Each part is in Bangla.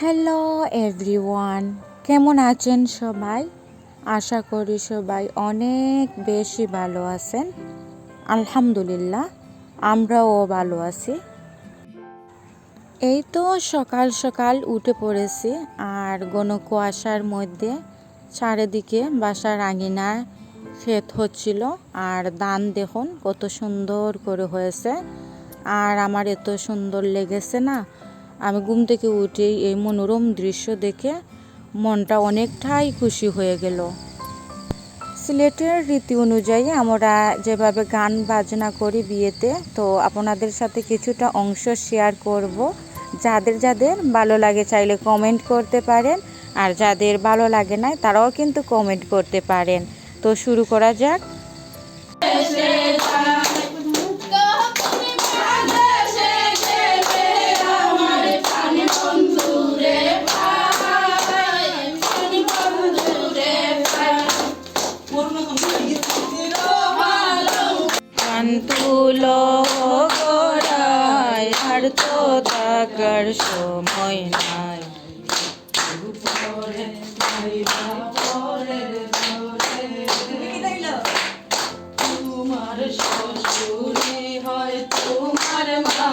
হ্যালো এভরিওয়ান কেমন আছেন সবাই? আশা করি সবাই অনেক বেশি ভালো আছেন। আলহামদুলিল্লাহ, আমরাও ভালো আছি। এই তো সকাল সকাল উঠে পড়েছি আর ঘন কুয়াশার মধ্যে চারিদিকে বাসার আঙিনায় ক্ষেত হচ্ছিল আর দান দেখুন কত সুন্দর করে হয়েছে। আর আমার এত সুন্দর লেগেছে না আমি ঘুম থেকে উঠেই এই মনোরম দৃশ্য দেখে মনটা অনেকটাই খুশি হয়ে গেল। সিলেটের রীতি অনুযায়ী আমরা যেভাবে গান বাজনা করি বিয়েতে, তো আপনাদের সাথে কিছুটা অংশ শেয়ার করব। যাদের যাদের ভালো লাগে চাইলে কমেন্ট করতে পারেন, আর যাদের ভালো লাগে না তারাও কিন্তু কমেন্ট করতে পারেন। তো শুরু করা যাক। গোড়ায় আর তো থাকার সময় নাই। তোমার শ্বশুরে হয়, তোমার মা,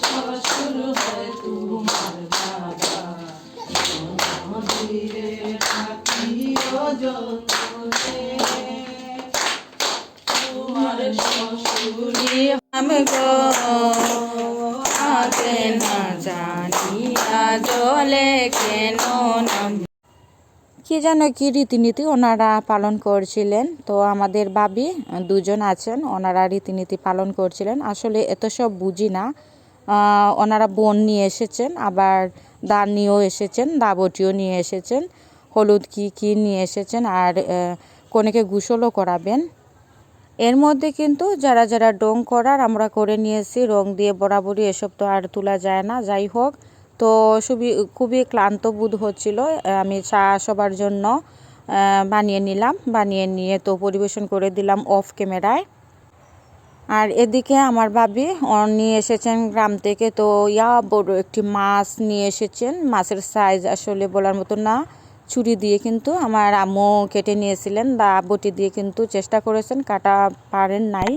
শ্বশুর হয় তোমার বাবা। মন্দিরে থাকিও যতনে তোমার শ্বশুরে আমি গো আগে না জানিয়া জলে কেন নাম কি যেন কি রীতিনীতি ওনারা পালন করছিলেন? তো আমাদের বাবি দুজন আছেন, ওনারা রীতিনীতি পালন করছিলেন। আসলে এত সব বুঝি না। ওনারা বোন নিয়ে এসেছেন, আবার দা নিয়েও এসেছেন, দাবটিও নিয়ে এসেছেন, হলুদ কি কি নিয়ে এসেছেন, আর কনেকে গোসলও করাবেন। এর মধ্যে কিন্তু যারা যারা ডং করার, আমরা করে নিয়েছি। রং দিয়ে বরাবরই এসব তো আর তোলা যায় না। যাই হোক, তো খুবই খুবই ক্লান্ত বোধ হচ্ছিল। আমি চা সবার জন্য বানিয়ে নিলাম। বানিয়ে নিয়ে তো পরিবেশন করে দিলাম অফ ক্যামেরায়। আর এদিকে আমার ভাবি নিয়ে এসেছেন গ্রাম থেকে। তো ইয়া, বড় একটি মাছ নিয়ে এসেছেন। মাছের সাইজ আসলে বলার মতো না। ছুরি দিয়ে কিন্তু আমার আম্মু কেটে নিয়েছিলেন বা বটি দিয়ে কিন্তু চেষ্টা করেছেন, কাটা পারেন নাই।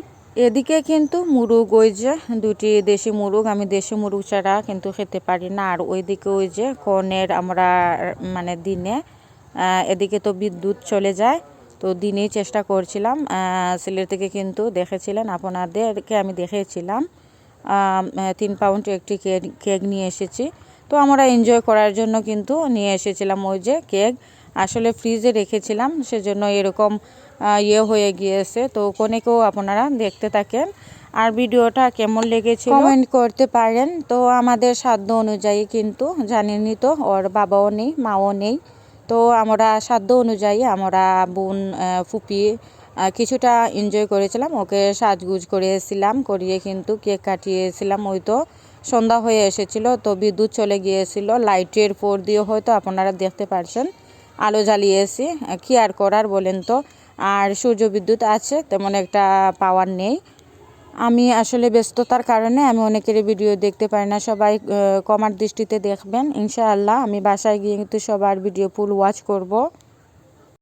এদিকে কিন্তু মুরগ, ওই যে দুটি দেশি মুরগ, আমি দেশি মুরগ ছাড়া কিন্তু খেতে পারি না। আর ওইদিকে ওই যে কনের আমরা মানে দিনে এদিকে তো বিদ্যুৎ চলে যায়, তো দিনেই চেষ্টা করছিলাম। সিলেট থেকে কিন্তু দেখেছিলেন, আপনাদেরকে আমি দেখেছিলাম। তিন পাউন্ড একটি কেক নিয়ে এসেছি। তো আমরা এনজয় করার জন্য কিন্তু নিয়ে এসেছিলাম ওই যে কেক। আসলে ফ্রিজে রেখেছিলাম, সেজন্য এরকম ইয়ে হয়ে গিয়েছে। তো কোনেকেও আপনারা দেখতে থাকেন। আর ভিডিওটা কেমন লেগেছে কমেন্ট করতে পারেন। তো আমাদের সাধ্য অনুযায়ী কিন্তু, জানেনই তো, ওর বাবাও নেই, মাও নেই। তো আমরা সাধ্য অনুযায়ী আমরা বোন ফুপি কিছুটা এনজয় করেছিলাম। ওকে সাজগুজ করিয়েছিলাম করিয়ে কিন্তু কেক কাটিয়েছিলাম, ওই তো। সন্ধ্যা হয়ে এসেছিল, তো বিদ্যুৎ চলে গিয়েছিল। লাইটের ফোর দিয়ে হয়তো আপনারা দেখতে পারছেন। আলো জ্বালিয়েছি, কি আর করার বলেন তো? আর সূর্য বিদ্যুৎ আছে, তেমন একটা পাওয়ার নেই। আমি আসলে ব্যস্ততার কারণে আমি অনেকের ভিডিও দেখতে পারি না, সবাই কমার দৃষ্টিতে দেখবেন। ইনশাআল্লাহ আমি বাসায় গিয়ে কিন্তু সবার ভিডিও ফুল ওয়াচ করব।